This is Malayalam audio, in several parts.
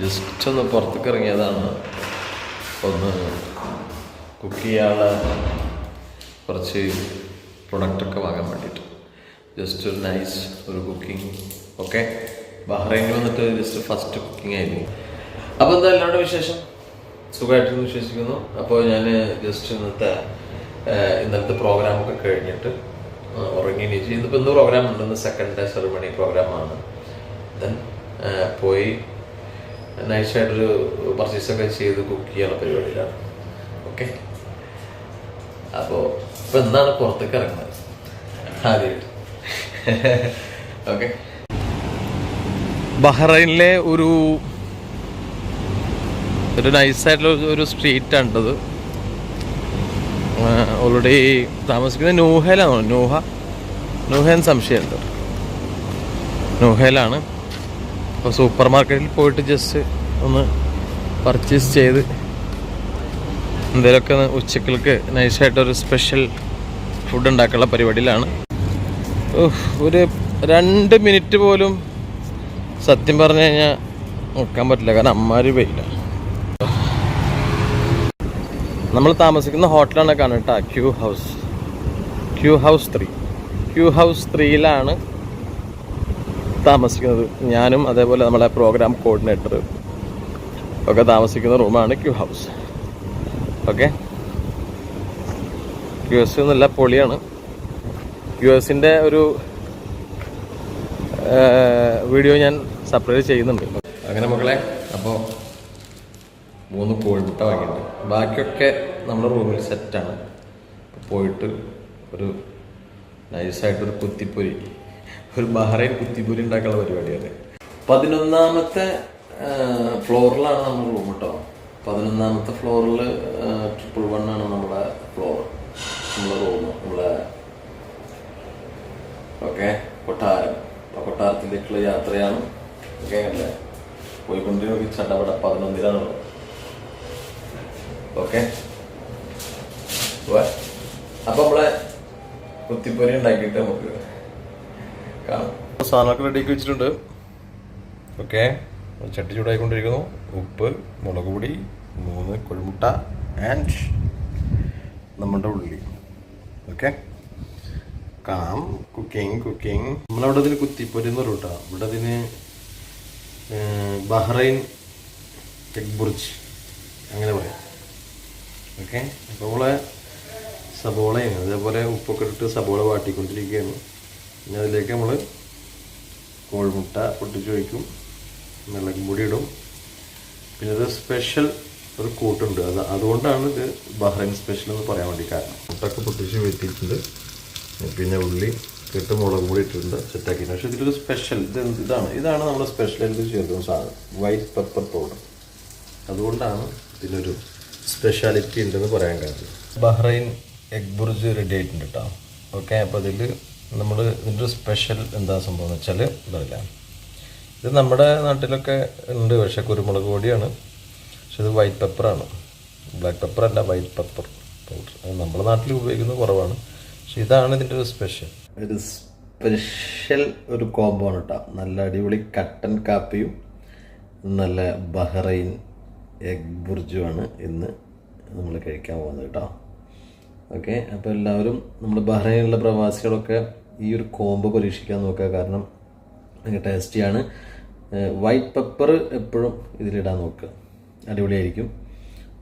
ജസ്റ്റ് ഒന്ന് പുറത്തേക്ക് ഇറങ്ങിയതാണ്. ഒന്ന് കുക്ക് ചെയ്യാനുള്ള കുറച്ച് പ്രൊഡക്റ്റൊക്കെ വാങ്ങാൻ വേണ്ടിയിട്ട്. ജസ്റ്റ് ഒരു നൈസ് ഒരു കുക്കിംഗ് ഓക്കെ ബഹ്റൈനിൽ വന്നിട്ട് ജസ്റ്റ് ഫസ്റ്റ് കുക്കിംഗ് ആയിരുന്നു. അപ്പോൾ എന്താ എല്ലാവരുടെ വിശേഷം? സുഖമായിട്ടെന്ന് വിശ്വസിക്കുന്നു. അപ്പോൾ ഞാൻ ജസ്റ്റ് ഇന്നത്തെ ഇന്നലത്തെ പ്രോഗ്രാമൊക്കെ കഴിഞ്ഞിട്ട് ഉറങ്ങി എണീച്ച്. ഇന്നിപ്പോൾ ഇന്ന് പ്രോഗ്രാം ഉണ്ട്. ഇന്ന് സെക്കൻഡ് ഡേ സെറിമണി പ്രോഗ്രാമാണ് ദെൻ പോയി നൈസായിട്ടൊരു പർച്ചേസൊക്കെ ചെയ്ത് കുക്ക് ചെയ്യാനുള്ള പരിപാടിയിലാണ്. ഓക്കെ അപ്പോൾ ഇപ്പം എന്താണ് പുറത്തേക്ക് ഇറങ്ങുന്നത്? ആദ്യമായിട്ട് ഓക്കെ ബഹ്റൈനിലെ ഒരു ഒരു നൈസായിട്ടുള്ള ഒരു സ്ട്രീറ്റ് ആണിത് ഓൾറെഡി താമസിക്കുന്നത് നൂഹയിലാണോ? നൂഹ? നൂഹയെന്ന് സംശയമുണ്ട്. നൂഹയിലാണ്. അപ്പോൾ സൂപ്പർ മാർക്കറ്റിൽ പോയിട്ട് ജസ്റ്റ് ഒന്ന് പർച്ചേസ് ചെയ്ത് എന്തെങ്കിലുമൊക്കെ ഒന്ന് ഉച്ചക്കൾക്ക് നൈസായിട്ടൊരു സ്പെഷ്യൽ ഫുഡ് ഉണ്ടാക്കാനുള്ള പരിപാടിയിലാണ്. ഒരു രണ്ട് മിനിറ്റ് പോലും സത്യം പറഞ്ഞു കഴിഞ്ഞാൽ നോക്കാൻ പറ്റില്ല കാരണം അമ്മാര് വെയിലാണ് നമ്മൾ താമസിക്കുന്ന ഹോട്ടലാണ് കാണുക കേട്ടോ Q house. Q house three Q house ത്രീയിലാണ് താമസിക്കുന്നത് ഞാനും അതേപോലെ നമ്മളെ പ്രോഗ്രാം കോർഡിനേറ്റർ ഒക്കെ താമസിക്കുന്ന റൂമാണ് Q house okay Q S നല്ല പൊളിയാണ്. ക്യു എസിന്റെ ഒരു വീഡിയോ ഞാൻ സെപ്പറേറ്റ് ചെയ്യുന്നുണ്ട്. അങ്ങനെ മക്കളെ അപ്പോൾ മൂന്ന് കോഴിമുട്ട വാങ്ങിയിട്ടുണ്ട് ബാക്കിയൊക്കെ നമ്മുടെ റൂമിൽ സെറ്റാണ് പോയിട്ട് ഒരു നൈസായിട്ടൊരു കുത്തിപ്പൊരി. ഒരു ബഹ്റൈൻ കുത്തിപ്പൂരി ഉണ്ടാക്കാനുള്ള പരിപാടിയാണ് പതിനൊന്നാമത്തെ ഫ്ലോറിലാണ് നമ്മൾ റൂം കേട്ടോ പതിനൊന്നാമത്തെ ഫ്ലോറിൽ ട്രിപ്പിൾ വൺ ആണ് നമ്മുടെ ഫ്ലോർ നമ്മുടെ റൂം നമ്മളെ ഓക്കെ കൊട്ടാരം. കൊട്ടാരത്തിലേക്കുള്ള യാത്രയാണ് ഓക്കെ അല്ലേ? പോയിക്കൊണ്ടിരിക്കുന്ന ചട്ടപട പതിനൊന്നിലാണ് ഓക്കെ? അപ്പൊ നമ്മളെ കുത്തിപ്പൊരി ഉണ്ടാക്കിയിട്ട് നമുക്ക് കാണാം സാധനമൊക്കെ റെഡിയാക്കി വെച്ചിട്ടുണ്ട്. ഓക്കെ ചട്ടി ചൂടായിക്കൊണ്ടിരിക്കുന്നു. ഉപ്പ് മുളക് പൊടി മൂന്ന് കുഴിമുട്ട ആൻഡ് നമ്മുടെ ഉള്ളി. ഓക്കെ കാം കുക്കിംഗ് കുക്കിംഗ് നമ്മളവിടെ ഇതിന് കുത്തിപ്പൊരി എന്ന് പറയും കേട്ടോ ഇവിടെ അതിന് ബഹ്റൈൻ എഗ് ബുർജ് അങ്ങനെ പറയാം. ഓക്കെ അപ്പോൾ സബോളയാണ് സബോളയും അതേപോലെ ഉപ്പൊക്കെ ഇട്ടിട്ട് സബോള വാട്ടിക്കൊണ്ടിരിക്കുകയാണ്. പിന്നെ അതിലേക്ക് നമ്മൾ കോഴിമുട്ട പൊട്ടിച്ച് വയ്ക്കും. മുളകും പൊടി ഇടും. പിന്നെ ഇത് സ്പെഷ്യൽ ഒരു കൂട്ടുണ്ട്. അത് അതുകൊണ്ടാണ് ഇത് ബഹ്റൈൻ സ്പെഷ്യൽ എന്ന് പറയാൻ വേണ്ടി കാരണം. മുട്ടൊക്കെ പൊട്ടിച്ച് വെട്ടിയിട്ടുണ്ട്. പിന്നെ ഉള്ളി കിട്ടും മുളക് പൊടി ഇട്ടിട്ടുണ്ട്. സെറ്റാക്കി പക്ഷേ ഇതിലൊരു സ്പെഷ്യൽ ഇത് എന്ത് ഇതാണ്? ഇതാണ് നമ്മുടെ സ്പെഷ്യലായിട്ട് ചേർക്കുന്ന സാധനം. വൈറ്റ് പെപ്പർ പൗഡർ അതുകൊണ്ടാണ് ഇതിനൊരു സ്പെഷ്യാലിറ്റി ഉണ്ടെന്ന് പറയാൻ കാരണം. ബഹ്റൈൻ എഗ് ബുർജ് റെഡി ആയിട്ടുണ്ട് കേട്ടോ ഓക്കെ അപ്പോൾ അതിൽ നമ്മൾ ഇതിന്റെ സ്പെഷ്യൽ എന്താ സംഭവം എന്ന് വെച്ചാൽ ഇതല്ല. ഇത് നമ്മുടെ നാട്ടിലൊക്കെ ഉണ്ട് പക്ഷേ കുരുമുളക് പൊടിയാണ്. പക്ഷെ ഇത് വൈറ്റ് പെപ്പറാണ് ബ്ലാക്ക് പെപ്പർ അല്ല വൈറ്റ് പെപ്പർ പൗഡർ നമ്മുടെ നാട്ടിൽ ഉപയോഗിക്കുന്നത് കുറവാണ്. പക്ഷെ ഇതാണ് ഇതിന്റെ ഒരു സ്പെഷ്യൽ ഒരു സ്പെഷ്യൽ ഒരു കോംബോ ആണ് കേട്ടോ നല്ല അടിപൊളി കട്ടൻ കാപ്പിയും നല്ല ബഹ്റൈൻ എഗ് ബുർജുമാണ് ഇന്ന് നമ്മൾ കഴിക്കാൻ പോകുന്നത് കേട്ടോ ഓക്കെ അപ്പോൾ എല്ലാവരും നമ്മൾ ബഹ്റൈനിലുള്ള പ്രവാസികളൊക്കെ ഈ ഒരു കോംബോ പരീക്ഷിക്കാൻ നോക്കുക. കാരണം ടേസ്റ്റിയാണ് വൈറ്റ് പെപ്പർ എപ്പോഴും ഇതിലിടാൻ നോക്കുക. അടിപൊളിയായിരിക്കും.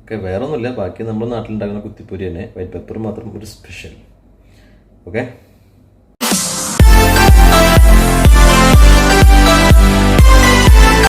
ഓക്കെ വേറൊന്നുമില്ല. ബാക്കി നമ്മുടെ നാട്ടിലുണ്ടാക്കുന്ന കുത്തിപ്പൊരി തന്നെ വൈറ്റ് പെപ്പർ മാത്രം ഒരു സ്പെഷ്യൽ ഓക്കെ?